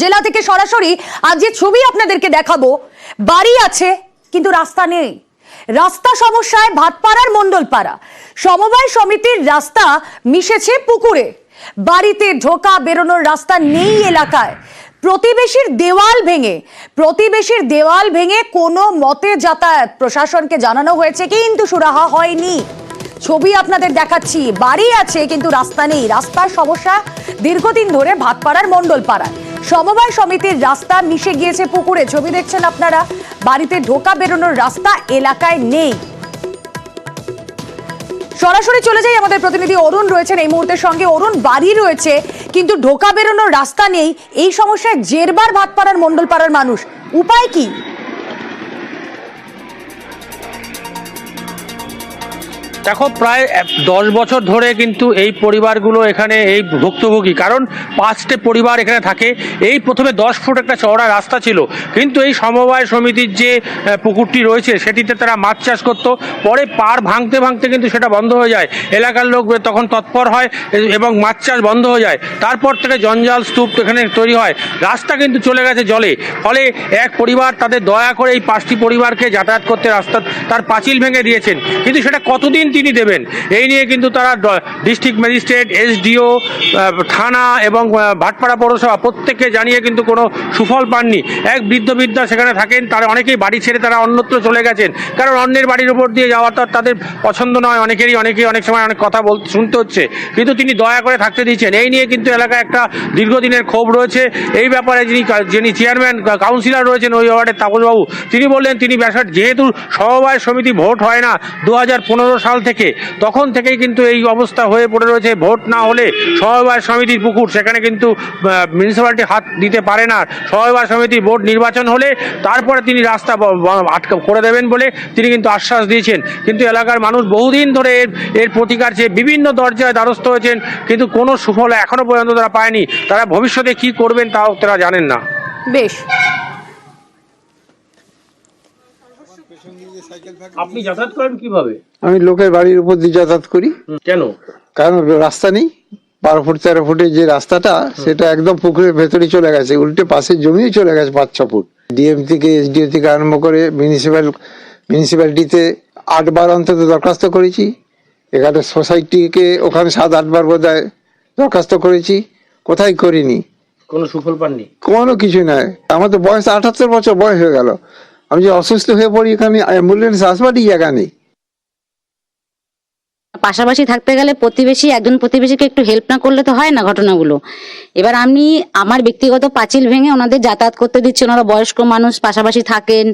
জেলা থেকে সরাসরি আজ যে ছবি আপনাদেরকে দেখাবো, বাড়ি আছে, কিন্তু রাস্তা নেই। রাস্তা সমস্যায় ভাটপাড়ার মণ্ডলপাড়া। সমবায় সমিতির রাস্তা মিশেছে পুকুরে। বাড়িতে ঢোকা বেরোনোর রাস্তা নেই এলাকায়। প্রতিবেশীর দেওয়াল ভেঙে, প্রতিবেশীর দেওয়াল ভেঙে কোনো মতে যাতায়াত, প্রশাসনকে জানানো হয়েছে, কিন্তু সুরাহা হয়নি। ছবি আপনাদের দেখাচ্ছি, বাড়ি আছে, কিন্তু রাস্তা নেই। রাস্তার সমস্যা দীর্ঘদিন ধরে ভাতপাড়ার মণ্ডল পাড়ায় সমবায় সমিতির রাস্তা মিশে গিয়েছে পুকুরে। ছবি দেখছেন আপনারা। বাড়িতে ঢোকা বেরোনোর রাস্তা এলাকায় নেই। সরাসরি চলে যাই আমাদের প্রতিনিধি অরুণ রয়েছেন এই মুহূর্তের সঙ্গে। অরুণ, বাড়ি রয়েছে, কিন্তু ঢোকা বেরোনোর রাস্তা নেই। এই সমস্যায় জেরবার ভাটপাড়ার মণ্ডলপাড়ার মানুষ। উপায় কি? দেখো, প্রায় দশ বছর ধরে কিন্তু এই পরিবারগুলো এখানে এই ভুক্তভোগী। কারণ পাঁচটে পরিবার এখানে থাকে। এই প্রথমে দশ ফুট একটা চওড়া রাস্তা ছিল। কিন্তু এই সমবায় সমিতির যে পুকুরটি রয়েছে, সেটিতে তারা মাছ চাষ করত। পরে পার ভাঙতে ভাঙতে কিন্তু সেটা বন্ধ হয়ে যায়। এলাকার লোক তখন তৎপর হয় এবং মাছ চাষ বন্ধ হয়ে যায়। তারপর থেকে জঞ্জাল স্তূপ এখানে তৈরি হয়। রাস্তা কিন্তু চলে গেছে জলে। ফলে এক পরিবার তাদের দয়া করে এই পাঁচটি পরিবারকে যাতায়াত করতে রাস্তা তার পাঁচিল ভেঙে দিয়েছেন। কিন্তু সেটা কতদিন তিনি দেবেন। এই নিয়ে কিন্তু তারা ডিস্ট্রিক্ট ম্যাজিস্ট্রেট, এসডিও থানা এবং ভাটপাড়া পৌরসভা প্রত্যেককে জানিয়ে কিন্তু কোনো সুফল পাননি। এক বৃদ্ধ বৃদ্ধা সেখানে থাকেন, তারা অনেকেই বাড়ি ছেড়ে তারা অন্যত্র চলে গেছেন। কারণ অন্যের বাড়ির উপর দিয়ে যাওয়া তাদের পছন্দ নয়, অনেকেরই, অনেকেই অনেক সময় অনেক কথা বল শুনতে হচ্ছে। কিন্তু তিনি দয়া করে থাকতে দিয়েছেন। এই নিয়ে কিন্তু এলাকায় একটা দীর্ঘদিনের ক্ষোভ রয়েছে। এই ব্যাপারে যিনি যিনি চেয়ারম্যান কাউন্সিলর রয়েছেন ওই ওয়ার্ডের তাপসবাবু, তিনি বললেন, তিনি ব্যাসার যেহেতু সমবায় সমিতি ভোট হয় না, দু হাজার পনেরো সাল থেকে তখন থেকেই কিন্তু এই অবস্থা হয়ে পড়ে রয়েছে। ভোট না হলে সমবায় সমিতির পুকুর, সেখানে কিন্তু মিউনিসিপ্যালিটি হাত দিতে পারে না। সমবায় সমিতির ভোট নির্বাচন হলে তারপরে তিনি রাস্তা আটকা করে দেবেন বলে তিনি কিন্তু আশ্বাস দিয়েছেন। কিন্তু এলাকার মানুষ বহুদিন ধরে এর এর প্রতিকার চেয়ে বিভিন্ন দরজায় দ্বারস্থ হয়েছেন, কিন্তু কোনো সুফল এখনও পর্যন্ত তারা পায়নি। তারা ভবিষ্যতে কি করবেন তাও তারা জানেন না। বেশ। আপনি যাতায়াত করেন কীভাবে? আমি লোকের বাড়ির উপর দিয়ে যাতায়াত করি। কেন? কারণ রাস্তা নেই বারো ফুট তেরো ফুটের যে রাস্তাটা সেটা একদম পুকুরের ভেতরে চলে গেছে উল্টে পাশের জমিও চলে গেছে পাঁচ ছ ফুট। ডিএম থেকে এসডিও থেকে আরম্ভ করে মিউনিসিপ্যাল মিউনিসিপ্যালিটিতে আটবার অন্তত দরখাস্ত করেছি। এখানে সোসাইটিকে ওখানে সাত আটবার বোধ হয় দরখাস্ত করেছি। কোথায় করিনি? কোনো সুফল পাননি? কোনো কিছু নাই। আমার তো বয়স আঠাত্তর বছর বয়স হয়ে গেল। আমি যে অসুস্থ হয়ে পড়ি এখানে অ্যাম্বুলেন্স আসবারই জায়গা নেই। পাশাপাশি থাকতে গেলে প্রতিবেশী, একজন প্রতিবেশীকে একটু হেল্প না করলে তো হয় না ঘটনাগুলো। এবার আমি, আমার ব্যক্তিগত পাঁচিল ভেঙে ওনাদের যাতায়াত করতে দিচ্ছি। ওনারা বয়স্ক মানুষ, পাশাপাশি থাকেন।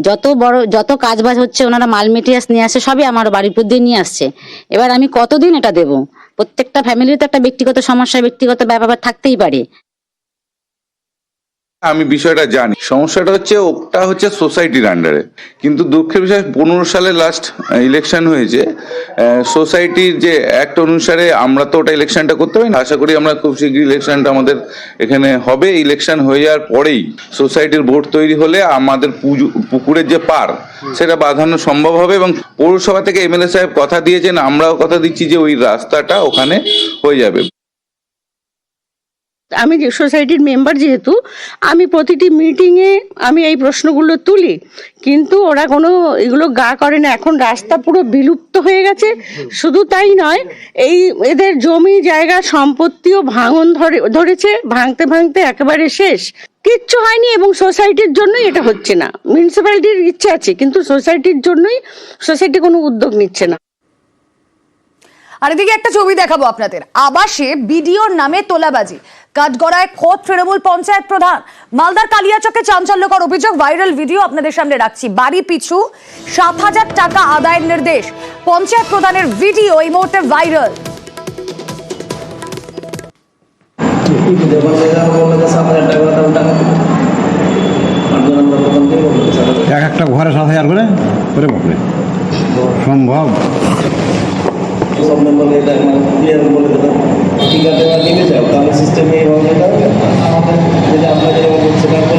যত বড়, যত কাজবাজ হচ্ছে, ওনারা মাল মেটেরিয়ালস নিয়ে আসছে সবই আমার বাড়ির উপর দিয়ে নিয়ে আসছে। এবার আমি কতদিন এটা দেব? প্রত্যেকটা ফ্যামিলির তো একটা ব্যক্তিগত সমস্যা, ব্যক্তিগত ব্যাপার থাকতেই পারে। আমি বিষয়টা জানি। সমস্যাটা হচ্ছে, ওটা হচ্ছে সোসাইটির আন্ডারে কিন্তু দুঃখের বিষয়, পনেরো সালে লাস্ট ইলেকশন হয়েছে। সোসাইটির যে অ্যাক্ট অনুসারে আমরা তো ওটা ইলেকশনটা করতে পারি না। আশা করি আমরা খুব শীঘ্রই ইলেকশনটা আমাদের এখানে হবে। ইলেকশন হয়ে যাওয়ার পরেই সোসাইটির ভোট তৈরি হলে আমাদের পুকুরের যে পার, সেটা বাঁধানো সম্ভব হবে এবং পৌরসভা থেকে এমএলএ সাহেব কথা দিয়েছেন, আমরাও কথা দিচ্ছি যে ওই রাস্তাটা ওখানে হয়ে যাবে। আমি যে সোসাইটির মেম্বার যেহেতু, আমি প্রতিটি মিটিংয়ে আমি এই প্রশ্নগুলো তুলি। কিন্তু ওরা কোনো এগুলো গা করে না। এখন রাস্তা পুরো বিলুপ্ত হয়ে গেছে। শুধু তাই নয়, এই এদের জমি, জায়গা, সম্পত্তিও ভাঙন ধরে, ধরেছে, ভাঙতে ভাঙতে একেবারে শেষ। কিচ্ছু হয়নি এবং সোসাইটির জন্যই এটা হচ্ছে না। মিউনিসিপ্যালিটির ইচ্ছে আছে, কিন্তু সোসাইটির জন্যই সোসাইটি কোনো উদ্যোগ নিচ্ছে না। আর এদিকে একটা ছবি দেখাবো আপনাদের। আবাসে বিডিওর নামে তোলাবাজি। কাঠগড়ায় খোদ তৃণমূল পঞ্চায়েত প্রধান। মালদার কালিয়াচকে চাঞ্চল্যকর অভিযোগ, ভাইরাল ভিডিও আপনাদের সামনে রাখছি। বাড়ি পিছু সাত হাজার টাকা আদায়ের নির্দেশ, পঞ্চায়েত প্রধানের ভিডিও এই মুহূর্তে ভাইরাল। এক একটা ঘরে সাত হাজার করে করে বাপরে সম্ভব। দেওয়া নিবে যাও তাহলে সিস্টেমে এইভাবে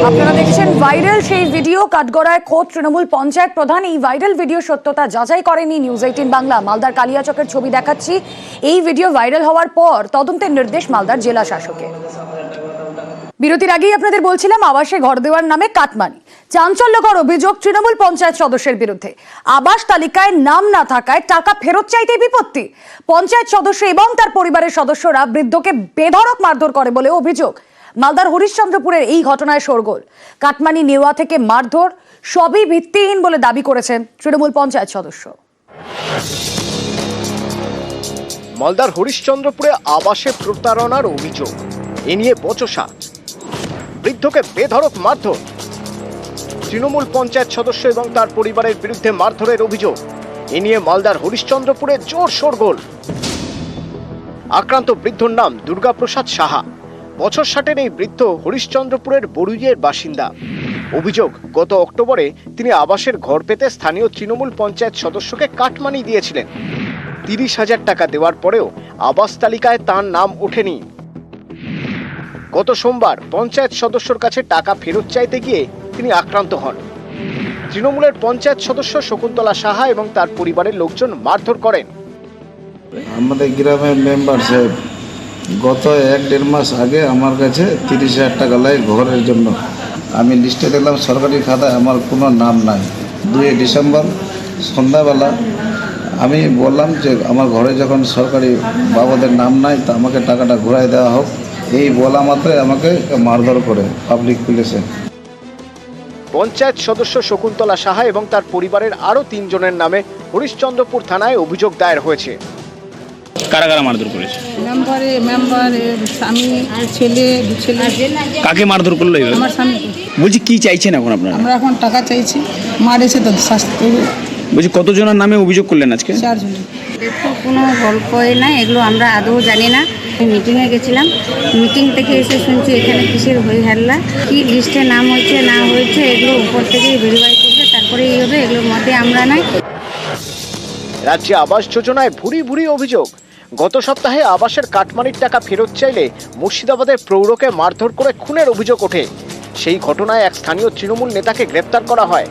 আপনারা দেখছেন ভাইরাল সেই ভিডিও কাঠগড়ায় খোদ তৃণমূল পঞ্চায়েত প্রধান। এই ভাইরাল ভিডিও সত্যতা যাচাই করেনি নিউজ এইটিন বাংলা। মালদার কালিয়াচকের ছবি দেখাচ্ছি। এই ভিডিও ভাইরাল হওয়ার পর তদন্তের নির্দেশ মালদার জেলা শাসকের। বিরতির আগেই আপনাদের বলছিলাম, আবাসে ঘর দেওয়ার নামে কাটমানি। চাঞ্চল্যকর অভিযোগ তৃণমূল পঞ্চায়েত সদস্যের বিরুদ্ধে। আবাস তালিকায় নাম না থাকায় টাকা ফেরত চাইতে বিপত্তি। পঞ্চায়েত সদস্য এবং তার পরিবারের সদস্যরা বৃদ্ধকে বেধড়ক মারধর করে বলে অভিযোগ। মালদার হরিশ্চন্দ্রপুরের এই ঘটনায় শোরগোল। কাটমানি নেওয়া থেকে মারধর, সবই ভিত্তিহীন বলে দাবি করেছেন তৃণমূল পঞ্চায়েত সদস্য। মালদার হরিশ্চন্দ্রপুরে আবাসে প্রতারণার অভিযোগ। এ নিয়ে বচসা। বৃদ্ধকে বেধড়ক মারধর। তৃণমূল পঞ্চায়েত সদস্য এবং তার পরিবারের বিরুদ্ধে মারধরের অভিযোগ। এ নিয়ে মালদার হরিশ্চন্দ্রপুরে জোর শোরগোল। আক্রান্ত বৃদ্ধর নাম দুর্গাপ্রসাদ সাহা। বছর ষাটের এই বৃদ্ধ হরিশ্চন্দ্রপুরের বড়ুইয়ের বাসিন্দা। অভিযোগ, গত অক্টোবরে তিনি আবাসের ঘর পেতে স্থানীয় তৃণমূল পঞ্চায়েত সদস্যকে কাটমানি দিয়েছিলেন। তিরিশ হাজার টাকা দেওয়ার পরেও আবাস তালিকায় তার নাম ওঠেনি। গত সোমবার পঞ্চায়েত সদস্যর কাছে টাকা ফেরত চাইতে গিয়ে তিনি আক্রান্ত হন। তৃণমূলের পঞ্চায়েত সদস্য শকুন্তলা সাহা এবং তার পরিবারের লোকজন মারধর করেন। আমাদের গ্রামের মেম্বার সাহেব, গত এক দেড় মাস আগে আমার কাছে তিরিশ হাজার টাকা লাগে ঘরের জন্য। আমি লিস্টে দেখলাম সরকারি খাতায় আমার কোনো নাম নাই। দুই ডিসেম্বর, সন্ধ্যাবেলা আমি বললাম যে আমার ঘরে যখন সরকারি বাবাদের নাম নাই, তা আমাকে টাকাটা ঘুরাই দেওয়া হোক। এই বলা মাত্রই আমাকে মারধর করে পাবলিক পুলিশে পঞ্চায়েত সদস্য শকুন্তলা সাহা এবং তার পরিবারের আরও তিনজনের নামে হরিশ্চন্দ্রপুর থানায় অভিযোগ দায়ের হয়েছে। কারা কারা মারধর করেছে? মেম্বারে মেম্বার স্বামী আর ছেলে দু ছেলে। কাকে মারধর করল এবার আমার স্বামী। বলছি কি চাইছেন এখন আপনারা? আমরা এখন টাকা চাইছি মারেছে তো শাস্তি। হবে বলছি কতজনের নামে অভিযোগ করলেন আজকে? কোনো গল্পই না এগুলো আমরা আদৌ জানি না। মিটিংয়ে গেছিলাম। মিটিং থেকে এসে শুনছি এখানে কিসের হই হাল্লা? কি লিস্টে নাম হয়েছে না হয়েছে এগুলো উপর থেকেই ভেরিফাই করবে তারপরে এই হবে এগুলোর মধ্যে আমরা নাই। রাজ্যে আবাস যোজনায় ভুরি ভুরি অভিযোগ। গত সপ্তাহে আবাসের কাটমানির টাকা ফেরত চাইলে মুর্শিদাবাদের প্রৌঢ়কে মারধর করে খুনের অভিযোগ ওঠে। সেই ঘটনায় এক স্থানীয় তৃণমূল নেতাকে গ্রেপ্তার করা হয়।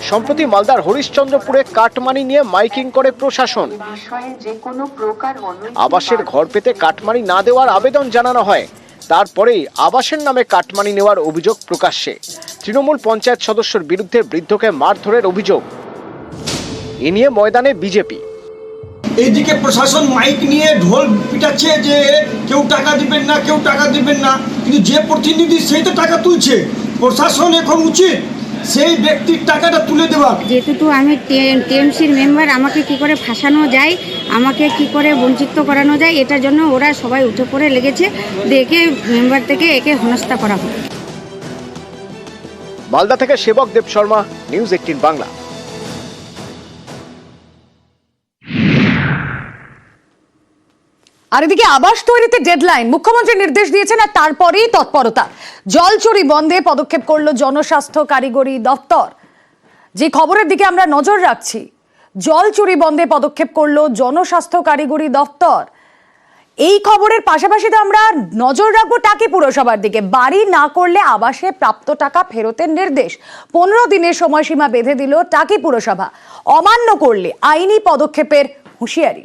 সম্প্রতি মালদার হরিশ্চন্দ্রপুরে কাটমানি নিয়ে মাইকিং করে প্রশাসন। আবাসের ঘর পেতে কাটমানি না দেওয়ার আবেদন জানানো হয়। তারপরেই আবাসের নামে কাটমানি নেওয়ার অভিযোগ প্রকাশ্যে। তৃণমূল পঞ্চায়েত সদস্যর বিরুদ্ধে বৃদ্ধকে মারধরের অভিযোগ। এ নিয়ে ময়দানে বিজেপি। এইদিকে প্রশাসন মাইক নিয়ে ঢোল পিটাচ্ছে যে কেউ টাকা দিবেন না কেউ টাকা দিবেন না। কিন্তু যে প্রতিনিধি সেই তো টাকা তুলছে। প্রশাসন এখন উচিত সেই ব্যক্তির টাকাটা তুলে দেওয়া। যেহেতু আমি টিএমসির মেম্বার আমাকে কি করে ফাঁসানো যায় আমাকে কি করে বঞ্চিত করানো যায় এটার জন্য ওরা সবাই উঠে পড়ে লেগেছে। দেখে মেম্বার থেকে একে হনস্থা করা হয় মালদা থেকে সেবক দেব শর্মা নিউজ এইটিন বাংলা। আর এদিকে আবাস তৈরিতে ডেডলাইন মুখ্যমন্ত্রী নির্দেশ দিয়েছেন আর তারপরেই তৎপরতা। জল চুরি বন্ধে পদক্ষেপ করল জনস্বাস্থ্য কারিগরি দপ্তর। যে খবরের দিকে আমরা নজর রাখছি জল চুরি বন্ধে পদক্ষেপ করল জনস্বাস্থ্য কারিগরি দপ্তর। এই খবরের পাশাপাশি তো আমরা নজর রাখব টাকি পুরসভার দিকে। বাড়ি না করলে আবাসে প্রাপ্ত টাকা ফেরতের নির্দেশ। পনেরো দিনের সময়সীমা বেঁধে দিল টাকি পুরসভা। অমান্য করলে আইনি পদক্ষেপের হুঁশিয়ারি।